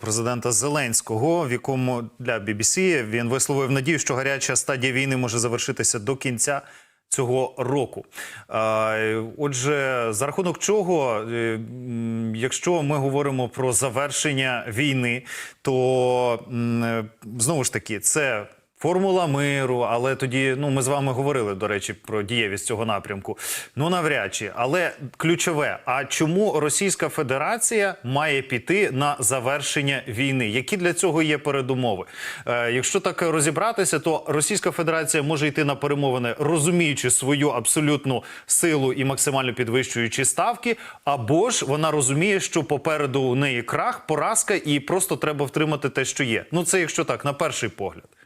президента Зеленського, в якому для BBC він висловив надію, що гаряча стадія війни може завершитися до кінця. Цього року, отже, за рахунок чого, е, якщо ми говоримо про завершення війни, то е, знову ж таки це формула миру. Але тоді, ну ми з вами говорили до речі про дієвість цього напрямку. Ну навряд чи, але ключове: а чому Російська Федерація має піти на завершення війни? Які для цього є передумови? Е, якщо так розібратися, то Російська Федерація може йти на перемовини, розуміючи свою абсолютну силу і максимально підвищуючи ставки, або ж вона розуміє, що попереду у неї крах, поразка, і просто треба втримати те, що є. Ну це якщо так, на перший погляд.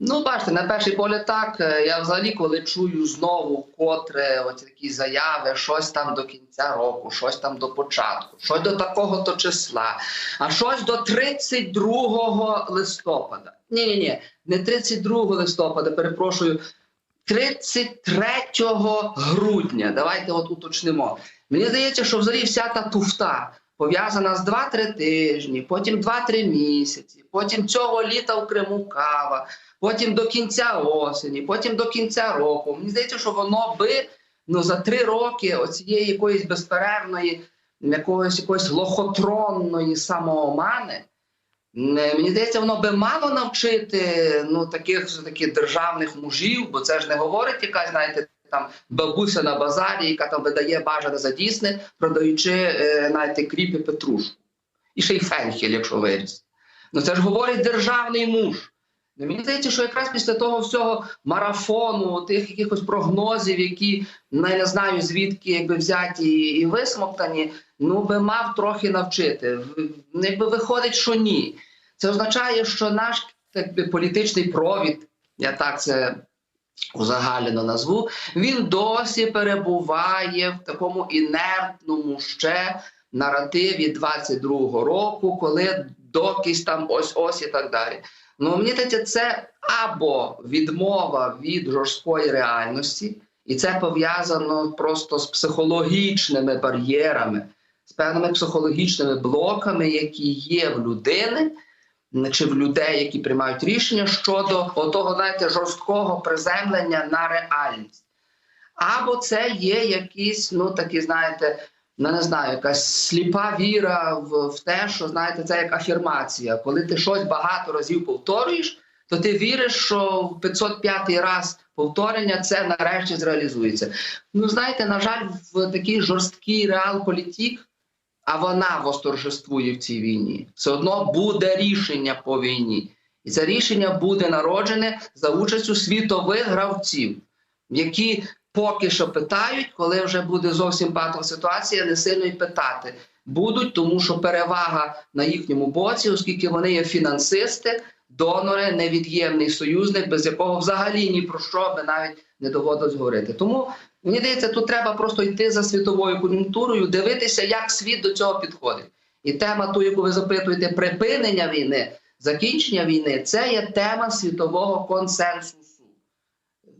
Ну, бачите, на перший погляд так. Е, Я взагалі, коли чую знову котре оці такі заяви, щось там до кінця року, щось там до початку, щось до такого то числа, а щось до 32 листопада. Ні, ні, ні, не 32 листопада, перепрошую. 33 грудня. Давайте от уточнимо. Мені здається, що взагалі вся та туфта пов'язана з 2-3 тижні, потім 2-3 місяці, потім цього літа в Криму кава, потім до кінця осені, потім до кінця року. Мені здається, що воно би ну, за три роки оцієї якоїсь безперервної, якоїсь якоїсь лохотронної самоомани. Мені здається, воно би мало навчити ну, таких все-таки державних мужів, бо це ж не говорить якась, знаєте, там бабуся на базарі, яка там видає бажане за дійсне, продаючи е, знаєте, кріпи петрушку. І ще й фенхель, якщо виріс. Ну це ж говорить державний муж. Ну, Мені здається, що якраз після того всього марафону, тих якихось прогнозів, які ну, я не знаю звідки якби взяті і висмоктані, ну би мав трохи навчити. Якби виходить, що ні. Це означає, що наш так би, політичний провід, я так це узагальнено назву, він досі перебуває в такому інертному ще наративі 22-го року, коли докись там ось ось і так далі. Ну мені здається, це або відмова від жорсткої реальності, і це пов'язано просто з психологічними бар'єрами, з певними психологічними блоками, які є в людини чи в людей, які приймають рішення щодо отого, знаєте, жорсткого приземлення на реальність. Або це є якісь, ну такі, знаєте, ну не знаю, якась сліпа віра в, в те, що знаєте, це як афірмація. Коли ти щось багато разів повторюєш, то ти віриш, що в 505 раз повторення це нарешті зреалізується. Ну, знаєте, на жаль, в такий жорсткий реал-політік, а вона восторжествує в цій війні. Все одно буде рішення по війні. І це рішення буде народжене за участю світових гравців, які поки що питають, коли вже буде зовсім патова ситуація, не сильно й питати. Будуть, тому що перевага на їхньому боці, оскільки вони є фінансисти, донори, невід'ємний союзник, без якого взагалі ні про що би навіть не доводилось говорити. Тому мені здається, тут треба просто йти за світовою кон'юнктурою, дивитися, як світ до цього підходить. І тема, ту, яку ви запитуєте, припинення війни, закінчення війни, це є тема світового консенсусу.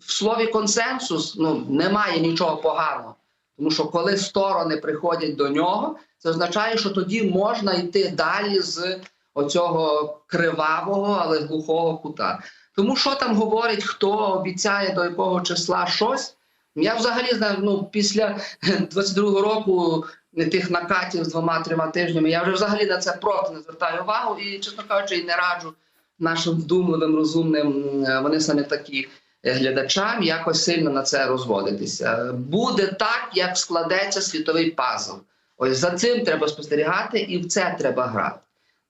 В слові консенсус ну, немає нічого поганого. Тому що коли сторони приходять до нього, це означає, що тоді можна йти далі з оцього кривавого, але глухого кута. Тому що там говорить, хто обіцяє до якого числа щось. Я взагалі ну після 22-го року тих накатів з двома-трьома тижнями, я вже взагалі на це проти не звертаю увагу і, чесно кажучи, і не раджу нашим вдумливим, розумним, е, вони самі такі е, глядачам якось сильно на це розводитися. Буде так, як складеться світовий пазл. Ось за цим треба спостерігати, і в це треба грати.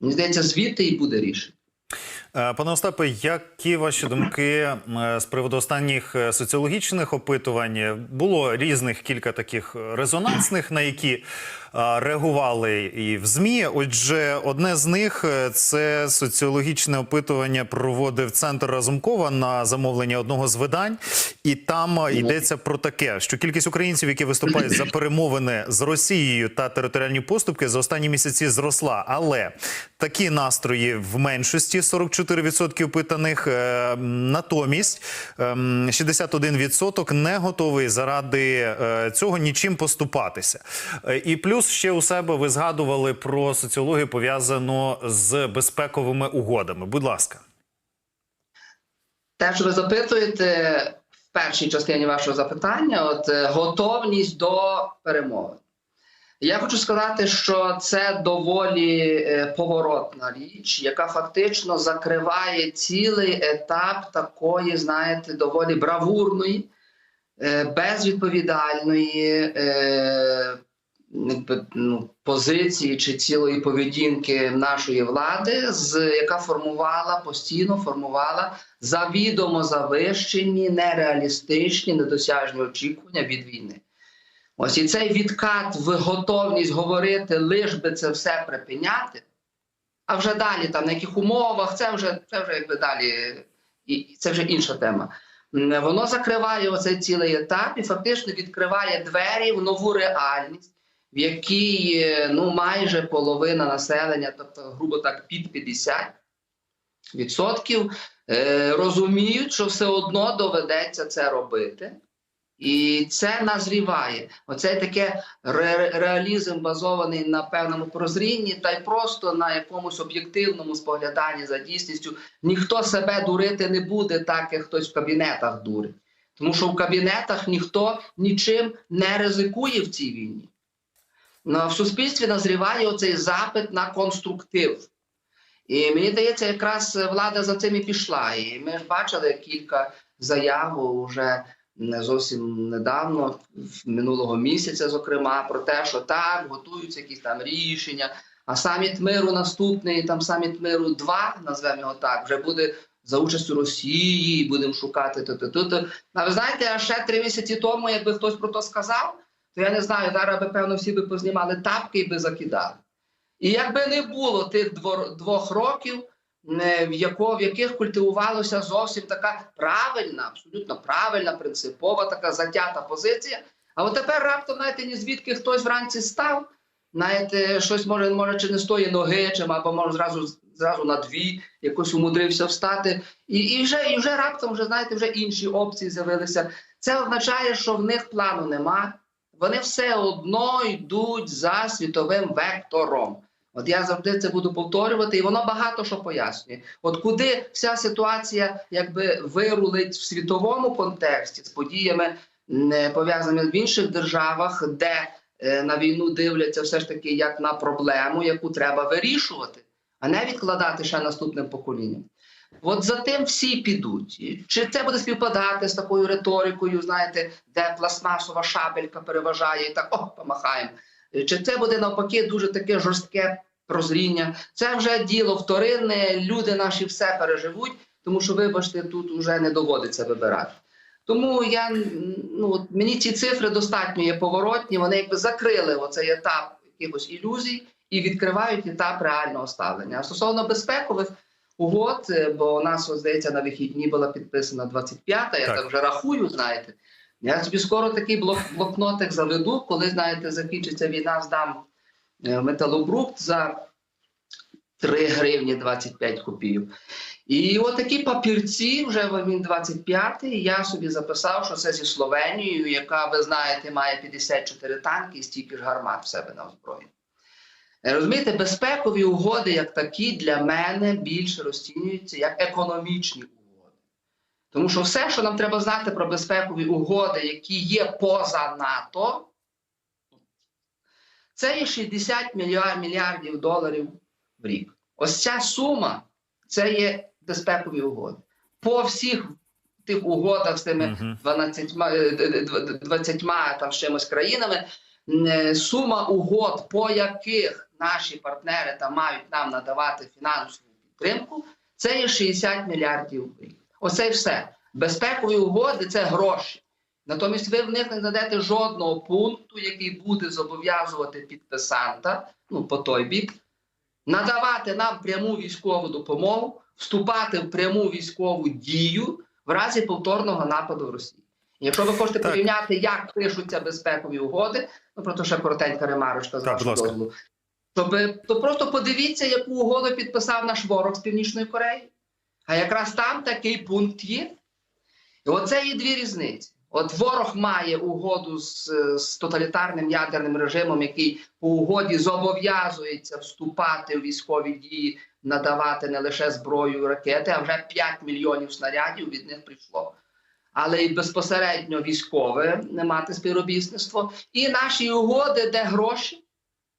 Мені здається, звідти і буде рішення. Е, Пане Остапе, які ваші думки е, з приводу останніх е, соціологічних опитувань? Було різних кілька таких резонансних, на які реагували і в ЗМІ. Отже, одне з них е, це соціологічне опитування проводив центр Разумкова на замовлення одного з видань, і там е, йдеться про таке, що кількість українців, які виступають за перемовини з Росією та територіальні поступки, за останні місяці зросла. Але такі настрої в меншості 44% опитаних. Е, Натомість ем, 61% не готовий заради е, цього нічим поступатися. Е, І плюс ще у себе ви згадували про соціологію пов'язану з безпековими угодами. Будь ласка. Те, що ви запитуєте в першій частині вашого запитання, от е, готовність до перемоги. Я хочу сказати, що це доволі е, поворотна річ, яка фактично закриває цілий етап такої, знаєте, доволі бравурної, е, безвідповідальної ну, позиції чи цілої поведінки нашої влади, з яка формувала постійно формувала завідомо завищені, нереалістичні, недосяжні очікування від війни. Ось і цей відкат в готовність говорити, лиш би це все припиняти, а вже далі, там на яких умовах, це вже це вже якби далі, і це вже інша тема. Воно закриває оцей цілий етап і фактично відкриває двері в нову реальність, в якій е, ну майже половина населення, тобто, грубо так, під 50 відсотків, е, розуміють, що все одно доведеться це робити. І це назріває. Оце таке ре- реалізм базований на певному прозрінні, та й просто на якомусь об'єктивному спогляданні за дійсністю. Ніхто себе дурити не буде, так як хтось в кабінетах дурить. Тому що в кабінетах ніхто нічим не ризикує в цій війні. В суспільстві назріває оцей запит на конструктив. І мені здається, якраз влада за цим і пішла. І ми ж бачили кілька заяв вже не зовсім недавно, минулого місяця, зокрема, про те, що так, готуються якісь там рішення. А саміт миру наступний, там саміт миру 2, назвемо його так, вже буде за участю Росії, будемо шукати то-то-то. А ви знаєте, ще три місяці тому, якби хтось про то сказав, то я не знаю, зараз би, певно, всі би познімали тапки і би закидали. І якби не було тих двох років, е, в, яких культивувалася зовсім така правильна, абсолютно правильна, принципова, така затята позиція. А от тепер раптом, знаєте, ні звідки хтось вранці став, знаєте, щось може, може чи не з тої ноги, чи або може зразу, зразу на дві, якось умудрився встати. І, і, вже, і вже раптом, вже, знаєте, вже інші опції з'явилися. Це означає, що в них плану нема. Вони все одно йдуть за світовим вектором. От я завжди це буду повторювати, і воно багато що пояснює. От куди вся ситуація якби вирулить в світовому контексті з подіями, не пов'язаними в інших державах, де е, на війну дивляться все ж таки як на проблему, яку треба вирішувати, а не відкладати ще наступним поколінням. От за тим всі підуть. Чи це буде співпадати з такою риторикою, знаєте, де пластмасова шабелька переважає і так о, помахаємо. Чи це буде навпаки дуже таке жорстке прозріння? Це вже діло вторинне, люди наші все переживуть, тому що, вибачте, тут вже не доводиться вибирати. Тому я ну мені ці цифри достатньо є поворотні. Вони якби закрили оцей етап якихось ілюзій і відкривають етап реального ставлення. А стосовно безпекових угод, е, бо у нас от, здається на вихідні була підписана 25-та, я Так. так вже рахую, знаєте. Я собі скоро такий блок, блокнотик заведу, коли знаєте, закінчиться війна, здам е, металобрухт за 3 гривні 25 копійок. І от такі папірці, вже він 25-й, я собі записав, що це зі Словенією, яка, ви знаєте, має 54 танки і стільки ж гармат в себе на озброєнні. Е, Розумієте, безпекові угоди, як такі, для мене більше розцінюються як економічні угоди. Тому що все, що нам треба знати про безпекові угоди, які є поза НАТО, це є 60 мільярдів доларів в рік. Ось ця сума це є безпекові угоди. По всіх тих угодах з тими Мгм. 12, е, д- д- 20 там з чимось країнами, е, сума угод, по яких наші партнери там мають нам надавати фінансову підтримку, це є 60 мільярдів рік. Оце і все. Безпекові угоди це гроші. Натомість ви в них не знайдете жодного пункту, який буде зобов'язувати підписанта, ну по той бік, надавати нам пряму військову допомогу, вступати в пряму військову дію в разі повторного нападу в Росії. Якщо ви хочете Так. порівняти, як пишуться безпекові угоди, ну про то ще коротенька ремарочка з вашого дозволу, Щоб то просто подивіться, яку угоду підписав наш ворог з Північної Кореї. А якраз там такий пункт є. І оце є дві різниці. От ворог має угоду з, з тоталітарним ядерним режимом, який по угоді зобов'язується вступати в військові дії, надавати не лише зброю ракети, а вже 5 мільйонів снарядів від них прийшло. Але і безпосередньо військове не мати співробітництво. І наші угоди, де гроші,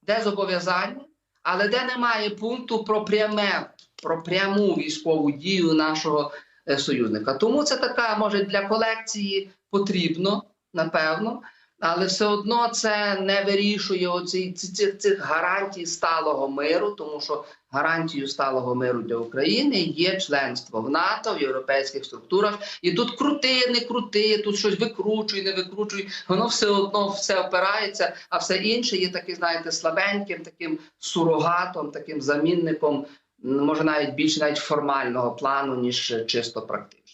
де зобов'язання, але де немає пункту про пряме, про пряму військову дію нашого е, союзника. Тому це така, може, для колекції потрібно, напевно, але все одно це не вирішує оці, ці- цих, цих гарантій сталого миру, тому що гарантією сталого миру для України є членство в НАТО, в європейських структурах. І тут крути, не крути, тут щось викручуй, не викручуй. Воно все одно все опирається, а все інше є таким, знаєте, слабеньким, таким сурогатом, таким замінником, може навіть більше навіть формального плану, ніж чисто практично.